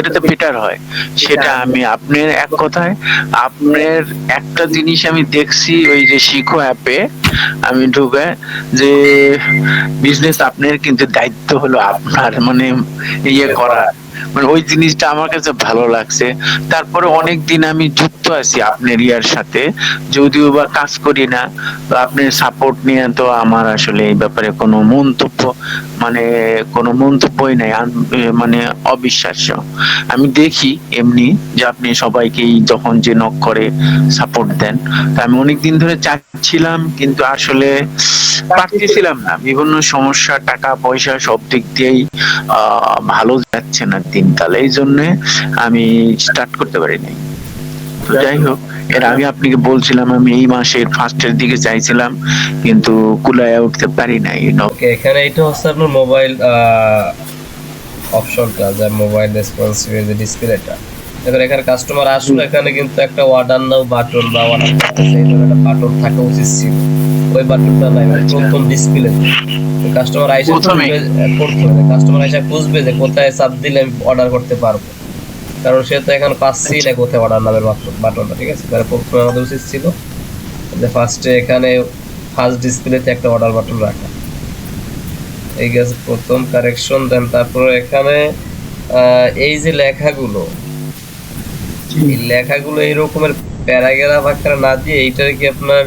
এটাতে বেটার হয়। সেটা আমি আপনার এক কথায় আপনার একটা জিনিস আমি দেখছি ওই যে শিখো অ্যাপে আমি ঢুকে যে বিজনেস আপনার কিন্তু দায়িত্ব হলো আপনার মানে ইয়ে করা মানে ওই জিনিসটা আমার কাছে ভালো লাগছে। তারপরে অনেক দিন আমি যুক্ত আছি আপনার ইয়ার সাথে, যদিও বা কাজ করি না। তো আপনার সাপোর্ট নিয়ে তো আমার আসলে এই ব্যাপারে কোনো মন্তব্য মানে কোনো মন্তব্যই নাই মানে অবিশ্বাস্য। আমি দেখি এমনি যে আপনি সবাইকেই যখন যে নক করে সাপোর্ট দেন। তা আমি অনেকদিন ধরে চাচ্ছিলাম, কিন্তু আসলে পারতেছিলাম না। বিভিন্ন সমস্যা, টাকা, পয়সা সব দিক দিয়েই ভালো যাচ্ছে না দিনকাল। এই জন্য আমি স্টার্ট করতে পারিনি। তো যাই হোক, এর আগে আপনাকে বলছিলাম, আমি এই মাসের ফার্স্টের দিকে চাইছিলাম, কিন্তু কুলায় উঠতে পারি নাই। এখানে এটা হচ্ছে আপনার মোবাইল অপশনটা যা মোবাইল রেসপন্সিভ যে ডিসপ্লেটা এবার এখানে কাস্টমার আসলে, এখানে কিন্তু একটা অর্ডার নাও বাটন বা অর্ডার করতে সেই একটা বাটন থাকা উচিত ছিল। ওই বাটনটা নাই মানে আচ্ছা। প্রথম ডিসপ্লে কাস্টমার আইসা প্রথমে? কাস্টমার আইসা খুঁজবে যে কোথায় চাপ দিলে আমি অর্ডার করতে পারব। কারণ সে তো এখন পাচ্ছি না কোথায় অর্ডার নামের বাটনটা ঠিক আছে? তাহলে প্রথমে আমাদের উচিত ছিল যে ফার্স্টে এখানে ফার্স্ট ডিসপ্লেতে একটা অর্ডার বাটন রাখা। এই গেছে প্রথম কারেকশন দেন তারপরে এখানে এই যে লেখাগুলো এই লেখাগুলো এই রকমের প্যারাগ্রাফ আকারে না দিয়ে এইটার কি আপনার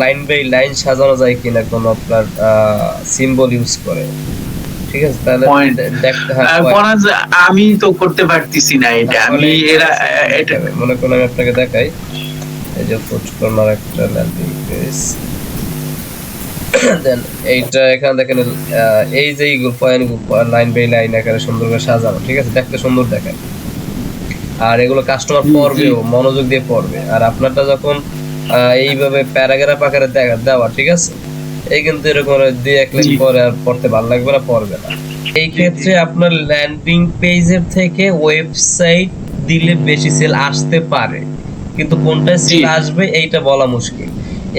লাইন বাই লাইন সাজানো যায় কিনা কোনো আপনার সিম্বল ইউজ করে। ঠিক আছে? তাহলে আমি তো করতে পারতেছি না এটা। আমি এরা এটা মনে করুন আমি আপনাকে দেখাই। এই যে পোস্ট কর্নার একটা ল্যান্ডিং পেজ দেন এইটা এখানে দেখেন এই যে এইগুলো পয়েন্ট লাইন বাই লাইন এখানে সুন্দর করে সাজানো। ঠিক আছে? দেখতে সুন্দর দেখেন আর এগুলো কাস্টমার। পড়বেও মনোযোগ দিয়ে পড়বে। আর আপনারটা যখন এইভাবে প্যারাগ্রাফ আকারে দেখা দেওয়া ঠিক আছে? এই কিন্তু এরকম দুই এক লাইন পরে আর পড়তে ভালো লাগবে না পড়বে না। এই ক্ষেত্রে আপনার ল্যান্ডিং পেজের থেকে ওয়েবসাইট দিলে বেশি সেল আসতে পারে। কিন্তু কোনটা সেল আসবে এইটা বলা মুশকিল।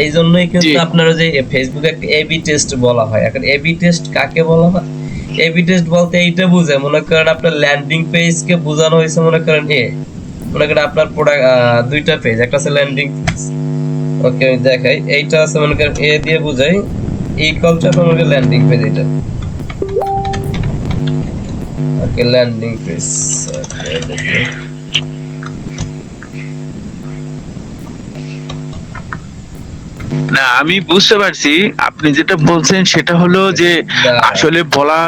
এই জন্যই কিন্তু। আপনার যে ফেসবুকে একটা এবি টেস্ট বলা হয়। এখন এবি টেস্ট কাকে বলা হয় এবি টেস্ট বলতে এইটা বুঝে। মনে করেন আপনার ল্যান্ডিং পেজকে বোঝানো হয়েছে মনে করেন এ মনে করেন আপনার প্রোডাক্ট দুইটা পেজ একটা আছে ল্যান্ডিং ওকে আমি দেখাই। এইটা আছে মনে করেন এ দিয়ে বুঝাই। ইকুয়াল টু আপনার মনে ল্যান্ডিং পেজ এটা। ওকে ল্যান্ডিং পেজ না আমি বুঝতে পারছি। আপনি যেটা বলছেন সেটা হলো যে আসলে বলা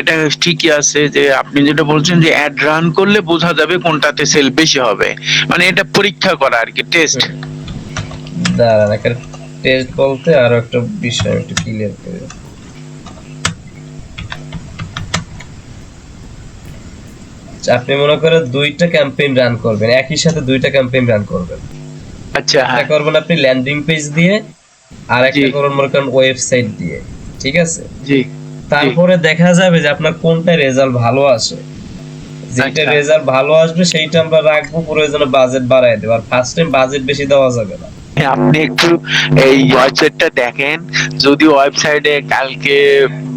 এটা ঠিকই আছে যে আপনি যেটা বলছেন যে অ্যাড রান করলে বোঝা যাবে কোনটাতে সেল বেশি হবে। মানে এটা পরীক্ষা করা আর কি টেস্ট দাঁড়ান একটা টেস্ট বলতে আরও একটা বিষয় একটু ক্লিয়ার করে আচ্ছা, আপনি মনে করেন দুইটা ক্যাম্পেইন রান করবেন একই সাথে দুইটা ক্যাম্পেইন রান করবেন। আচ্ছা হ্যাঁ। করবেন আপনি ল্যান্ডিং পেজ দিয়ে আর একটা। করবেন মনে করেন ওয়েবসাইট দিয়ে ঠিক আছে? জি। তারপরে দেখা যাবে যে আপনার কোনটা রেজাল্ট ভালো আসে যেটা। রেজাল্ট ভালো আসবে সেইটা আমরা রাখব প্রয়োজনে বাজেট বাড়ায় দেবো। আর ফার্স্ট টাইম বাজেট বেশি দেওয়া যাবে না। আপনি একটু এই ওয়েবসাইটটা দেখেন। যদি ওয়েবসাইটে কালকে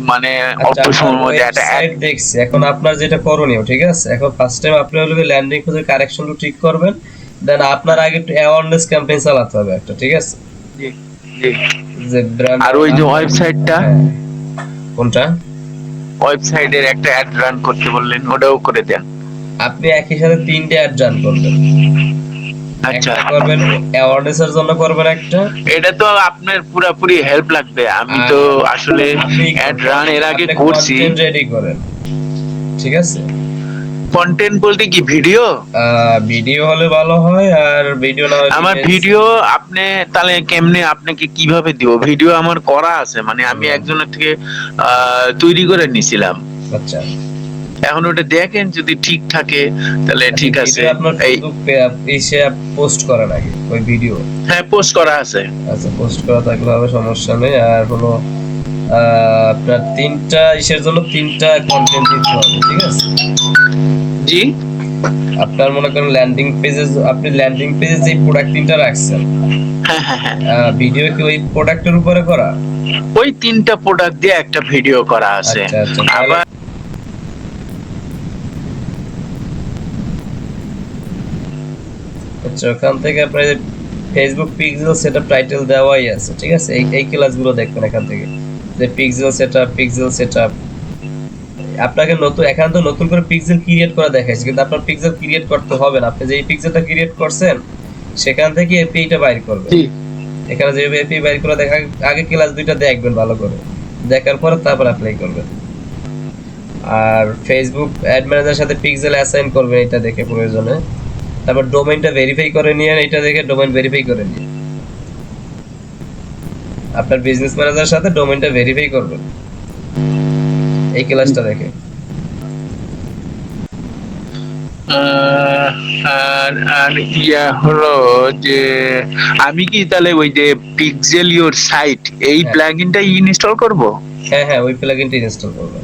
মানে অল্প আচ্ছা, সময়ের মধ্যে একটা ওয়েবসাইট দেখছি। এখন আপনার যেটা করণীয় ঠিক আছে? এখন ফার্স্ট টাইম আপনি হলো ল্যান্ডিং পেজের কারেকশনটা ঠিক করবেন। দেন আপনার আগে একটু অ্যাওয়ারনেস ক্যাম্পেইন চালাতে হবে একটা ঠিক আছে? জি, জি। আর ওই যে ওয়েবসাইটটা কোনটা? ওয়েবসাইটের একটা অ্যাড রান করতে বললেন ওটাও করে দেন। আপনি একই সাথে তিনটে অ্যাড রান করবেন আচ্ছা করবেন অ্যাওয়ারনেস এর জন্য করবেন একটা। এটা তো আপনার পুরাপুরি হেল্প লাগবে। আমি তো আসলে অ্যাড রান এর আগে করছি। রেডি করেন। ঠিক আছে? কন্টেন্ট বলতে কি ভিডিও ভিডিও হলে ভালো হয় আর ভিডিও না হলে আমার ভিডিও আপনি তাহলে কেমনে আপনাকে কীভাবে দিব? ভিডিও আমার করা আছে মানে আমি একজনের থেকে তৈরি করে নিছিলাম আচ্ছা। এখন ওটা দেখেন যদি ঠিক থাকে তাহলে ঠিক আছে। ভিডিও এই এসে পোস্ট করা লাগে ওই ভিডিও হ্যাঁ পোস্ট করা আছে। আচ্ছা পোস্ট করা থাকলে হবে সমস্যা নেই। আর হলো আপনার তিনটা ইসের জন্য তিনটা কন্টেন্ট দিতে হবে ঠিক আছে? জি। আপনার মনে করেন ল্যান্ডিং পেজে আপনি ল্যান্ডিং পেজে যে প্রোডাক্ট তিনটা রাখছেন হ্যাঁ হ্যাঁ হ্যাঁ। ভিডিও কি ওই প্রোডাক্টের উপরে করা? ওই তিনটা প্রোডাক্ট দিয়ে একটা ভিডিও করা আছে। আচ্ছা আচ্ছা। আবার আচ্ছা ওখান থেকে আপনার ফেসবুক পিক্সেল সেটআপ টাইটেল দেওয়াই আছে ঠিক আছে? এই এই ক্লাসগুলো দেখবেন এখান থেকে। যে পিক্সেল সেটআপ পিক্সেল সেটআপ আপনাকে নতুন এখানে তো নতুন করে পিক্সেল ক্রিয়েট করা দেখাইছে কিন্তু আপনার পিক্সেল ক্রিয়েট করতে হবে না। আপনি যে এই পিক্সেলটা ক্রিয়েট করছেন সেখান থেকে এপিআইটা বাইর করবেন। এখানে যে এপি বাইর করে দেখা আগে ক্লাস দুইটা দেখবেন ভালো করে। দেখার পরে তারপর অ্যাপ্লাই করবেন। আর ফেসবুক অ্যাড ম্যানেজারের সাথে পিক্সেল অ্যাসাইন করবেন এটা দেখে প্রয়োজনে। তারপর ডোমেইনটা ভেরিফাই করে নিয়ে এটা দেখে ডোমেইন ভেরিফাই করে নিন আপনার বিজনেস ম্যানেজার সাথে ডোমেইনটা ভেরিফাই করবেন এই ক্লাসটা দেখে। আর আর ইয়া হলো যে আমি কি তাহলে ওই যে পিক্সেল ইওর সাইট এই। প্লাগইনটা ইনস্টল করব? হ্যাঁ হ্যাঁ ওই প্লাগইনটা ইনস্টল করবেন